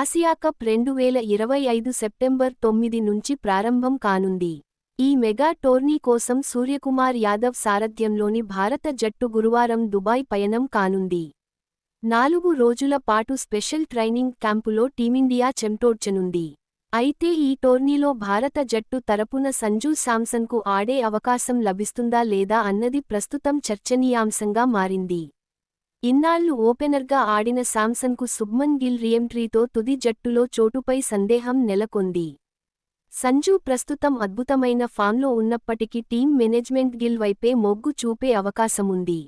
Asia cup రెండు వేల ఇరవై ఐదు సెప్టెంబర్ తొమ్మిది నుంచి ప్రారంభం కానుంది. ఈ మెగా టోర్నీ కోసం సూర్యకుమార్ యాదవ్ సారథ్యంలోని భారత జట్టు గురువారం దుబాయ్ పయనం కానుంది. నాలుగు రోజుల పాటు స్పెషల్ ట్రైనింగ్ క్యాంపులో టీమిండియా చెంటోడ్చనుంది. అయితే ఈ టోర్నీలో భారత జట్టు తరపున సంజూ శాంసన్కు ఆడే అవకాశం లభిస్తుందా లేదా అన్నది ప్రస్తుతం చర్చనీయాంశంగా మారింది. ఇన్నాళ్ళు ఓపెనర్గా ఆడిన శాంసన్కు సుబ్మన్ గిల్ రియంట్రీతో తుది జట్టులో చోటుపై సందేహం నెలకొంది. సంజూ ప్రస్తుతం అద్భుతమైన ఫామ్లో ఉన్నప్పటికీ టీం మేనేజ్మెంట్ గిల్ వైపే మొగ్గు చూపే అవకాశముంది.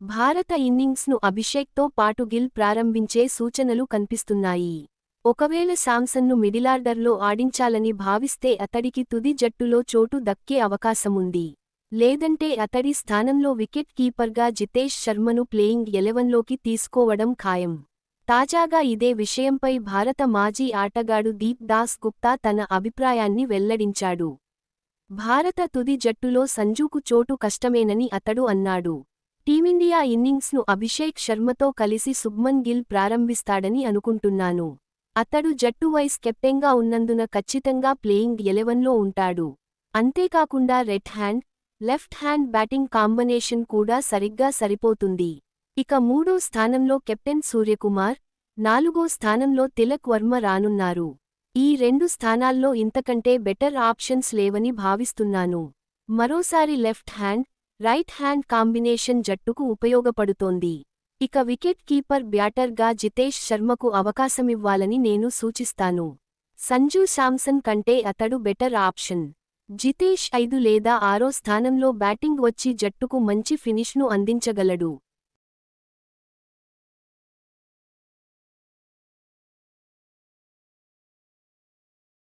భారత ఇన్నింగ్స్ను అభిషేక్తో పాటు గిల్ ప్రారంభించే సూచనలు కనిపిస్తున్నాయి. ఒకవేళ శాంసన్ను మిడిలార్డర్లో ఆడించాలని భావిస్తే అతడికి తుది జట్టులో చోటు దక్కే అవకాశముంది. లేదంటే అతడి స్థానంలో వికెట్ కీపర్గా జితేష్ శర్మను ప్లేయింగ్ ఎలెవన్లోకి తీసుకోవడం ఖాయం. తాజాగా ఇదే విషయంపై భారత మాజీ ఆటగాడు దీప్ దాస్ గుప్తా తన అభిప్రాయాన్ని వెల్లడించాడు. భారత తుది జట్టులో సంజూకు చోటు కష్టమేనని అతడు అన్నాడు. టీమిండియా ఇన్నింగ్స్ను అభిషేక్ శర్మతో కలిసి సుబ్మన్ గిల్ ప్రారంభిస్తాడని అనుకుంటున్నాను. అతడు జట్టు వైస్ కెప్టెన్గా ఉన్నందున ఖచ్చితంగా ప్లేయింగ్ ఎలెవన్లో ఉంటాడు. అంతేకాకుండా right hand left hand batting combination కూడా సరిగ్గా సరిపోతుంది. ఇక మూడో స్థానంలో కెప్టెన్ సూర్యకుమార్ నాలుగో స్థానంలో తిలక్ వర్మ రానున్నారు. ఈ రెండు స్థానాల్లో ఇంతకంటే బెటర్ ఆప్షన్స్ లేవని భావిస్తున్నాను. మరోసారి left hand right hand combination జట్టుకు ఉపయోగపడుతోంది. ఇక వికెట్ కీపర్ బ్యాటర్గా జితేష్ శర్మకు అవకాశమివ్వాలని నేను సూచిస్తాను. సంజూ శాంసన్ కంటే అతడు బెటర్ ఆప్షన్. జితేష్ ఐదు లేదా ఆరో స్థానంలో బ్యాటింగ్ వచ్చి జట్టుకు మంచి ఫినిష్ను అందించగలడు.